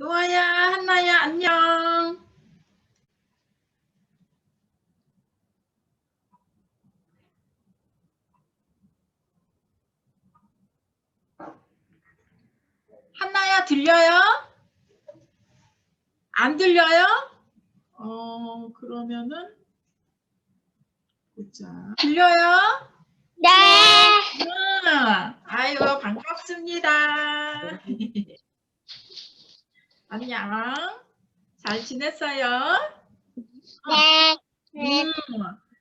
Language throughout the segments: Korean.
노아야, 한나야, 안녕. 한나야, 들려요? 안 들려요? 어, 그러면은, 보자. 들려요? 네. 응. 아유, 반갑습니다. 안녕. 잘 지냈어요? 네. 네. 음,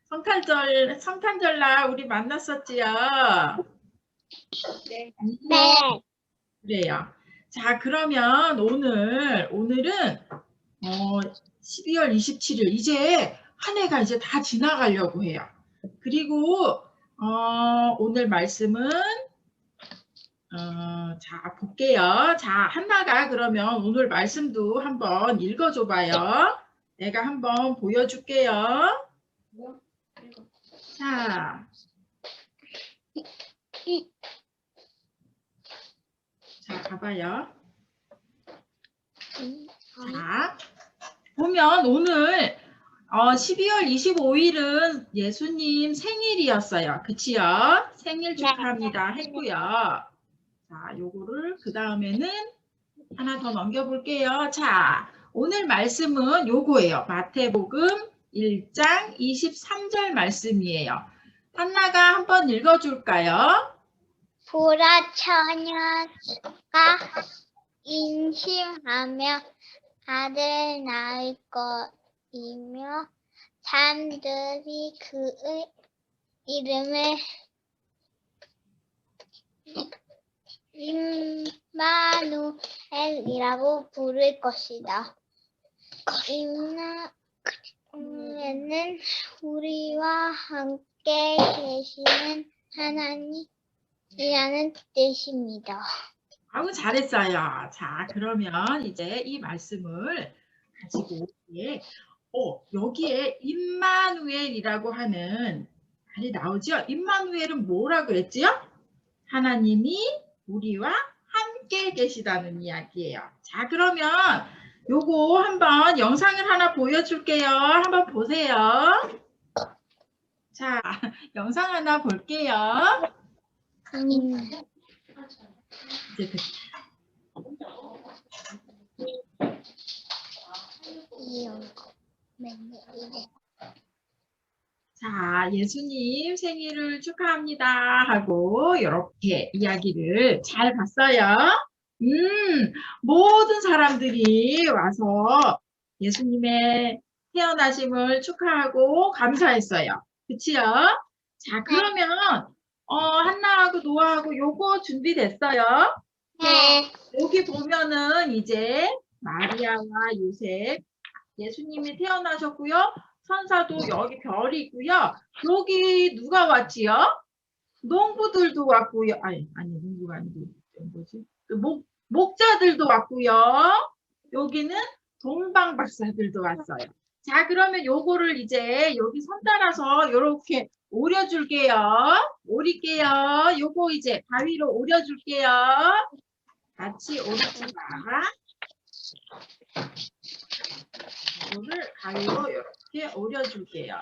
성탄절, 성탄절날 우리 만났었지요? 네. 그래요. 자, 그러면 오늘, 오늘은, 어, 12월 27일, 이제 한 해가 이제 다 지나가려고 해요. 그리고, 어, 오늘 말씀은, 어, 자, 볼게요. 자, 한나가 그러면 오늘 말씀도 한번 읽어줘봐요. 내가 한번 보여줄게요. 자, 자, 가봐요. 자, 보면 오늘 어, 12월 25일은 예수님 생일이었어요. 그치요? 생일 축하합니다. 했고요. 자, 요거를 그 다음에는 하나 더 넘겨볼게요. 자, 오늘 말씀은 요거예요. 마태복음 1장 23절 말씀이에요. 한나가 한번 읽어줄까요? 보라 처녀가 인심하며 아들 낳을 것이며 사람들이 그의 이름을 임마누엘이라고 부를 것이다. 임마누엘은 우리와 함께 계시는 하나님이라는 뜻입니다. 아우 잘했어요. 자 그러면 이제 이 말씀을 가지고 여기에 어 여기에 임마누엘이라고 하는 말이 나오죠. 임마누엘은 뭐라 그랬지요? 하나님이 우리와 함께 계시다는 이야기예요. 자 그러면 요거 한번 영상을 하나 보여줄게요. 한번 보세요. 자 영상 하나 볼게요. 음. 이제 이래. 자, 예수님 생일을 축하합니다 하고 이렇게 이야기를 잘 봤어요. 음, 모든 사람들이 와서 예수님의 태어나심을 축하하고 감사했어요. 그치요? 자, 그러면 어, 한나하고 노아하고 요거 준비됐어요? 네. 여기 보면은 이제 마리아와 요셉 예수님이 태어나셨고요. 천사도 여기 별이 있고요. 여기 누가 왔지요? 농부들도 왔고요. 아니, 아니 농부가 아니고 뭐지? 그 목, 목자들도 왔고요. 여기는 동방 박사들도 왔어요. 자, 그러면 요거를 이제 여기 선 따라서 요렇게 오려줄게요. 오릴게요. 요거 이제 가위로 오려줄게요. 같이 오려주다가 이거를 가위로 이렇게 오려줄게요.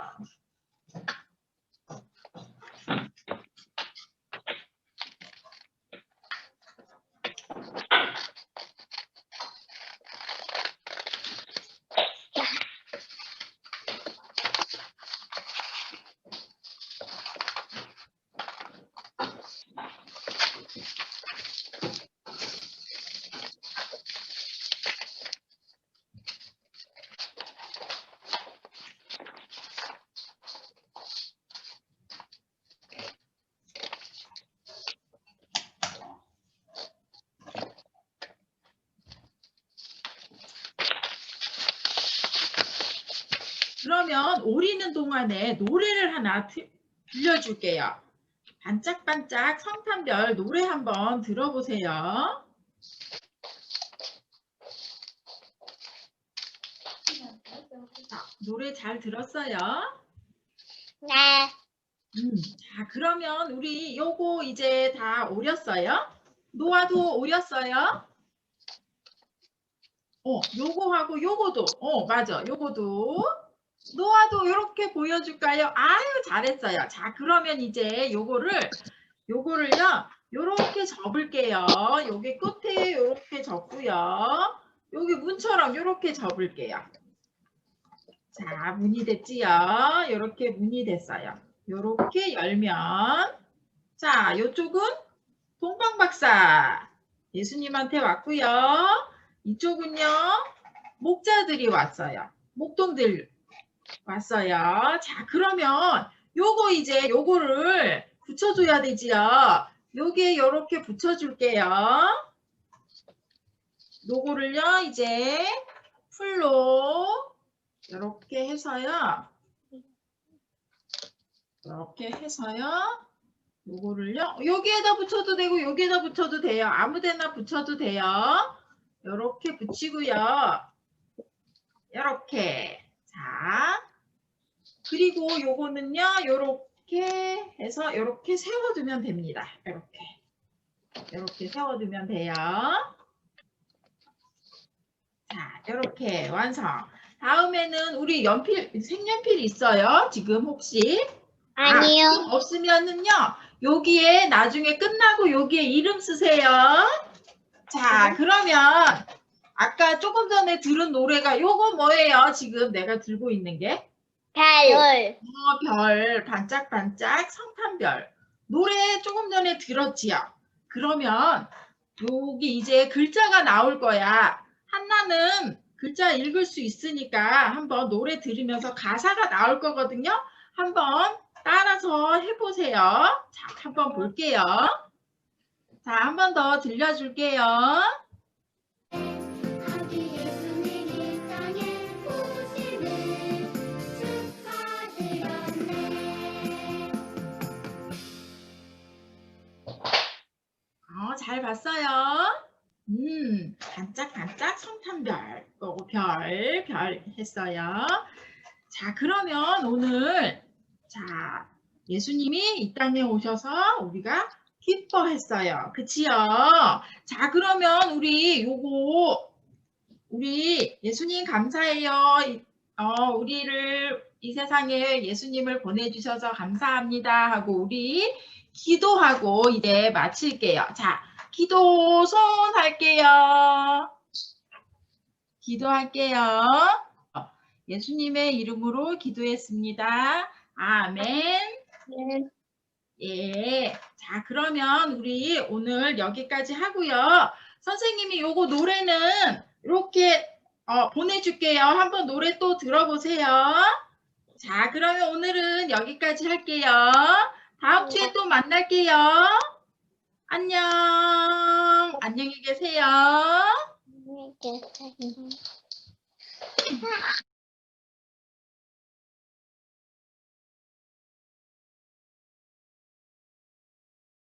그러면 오리는 동안에 노래를 하나 드- 들려줄게요. 반짝반짝 성탄별 노래 한번 들어보세요. 자, 노래 잘 들었어요? 네. 음, 자, 그러면 우리 요거 이제 다 오렸어요? 노아도 오렸어요? 어, 요거하고 요거도, 어, 맞아. 요거도. 노아도 이렇게 보여줄까요? 아유, 잘했어요. 자, 그러면 이제 요거를, 요거를요, 요렇게 접을게요. 여기 끝에 요렇게 접고요. 여기 문처럼 요렇게 접을게요. 자, 문이 됐지요? 요렇게 문이 됐어요. 요렇게 열면, 자, 요쪽은 동방박사 예수님한테 왔고요. 이쪽은요, 목자들이 왔어요. 목동들 왔어요. 자, 그러면 요거 이제 요거를 붙여줘야 되지요. 요게 요렇게 붙여줄게요. 요거를요, 이제 풀로 이렇게 해서요. 이렇게 해서요. 요거를요. 여기에다 붙여도 되고 여기에다 붙여도 돼요. 아무데나 붙여도 돼요. 이렇게 붙이고요. 이렇게. 자. 그리고 요거는요. 요렇게 해서 요렇게 세워두면 됩니다. 이렇게. 이렇게 세워두면 돼요. 자, 이렇게 완성. 다음에는 우리 연필, 색연필 있어요? 지금 혹시? 아, 아니요. 지금 없으면은요. 여기에 나중에 끝나고 여기에 이름 쓰세요. 자, 그러면 아까 조금 전에 들은 노래가 요거 뭐예요? 지금 내가 들고 있는 게? 별. 어, 별, 반짝반짝, 성탄별. 노래 조금 전에 들었지요? 그러면 여기 이제 글자가 나올 거야. 한나는 글자 읽을 수 있으니까 한번 노래 들으면서 가사가 나올 거거든요. 한번 따라서 해보세요. 자, 한번 볼게요. 자, 한번 더 들려줄게요. 잘 봤어요. 음, 반짝반짝 성탄별. 어, 별, 별 했어요. 자, 그러면 오늘, 자, 예수님이 이 땅에 오셔서 우리가 기뻐했어요. 그치요? 자, 그러면 우리 요거, 우리 예수님 감사해요. 이- 어, 우리를 이 세상에 예수님을 보내주셔서 감사합니다. 하고 우리 기도하고 이제 마칠게요. 자, 기도 손 할게요. 기도할게요. 어, 예수님의 이름으로 기도했습니다. 아멘. 예. 자, 그러면 우리 오늘 여기까지 하고요. 선생님이 요거 노래는 이렇게 어, 보내줄게요. 한번 노래 또 들어보세요. 자, 그러면 오늘은 여기까지 할게요. 다음 주에 또 만날게요. 안녕. 안녕히 계세요. 이렇게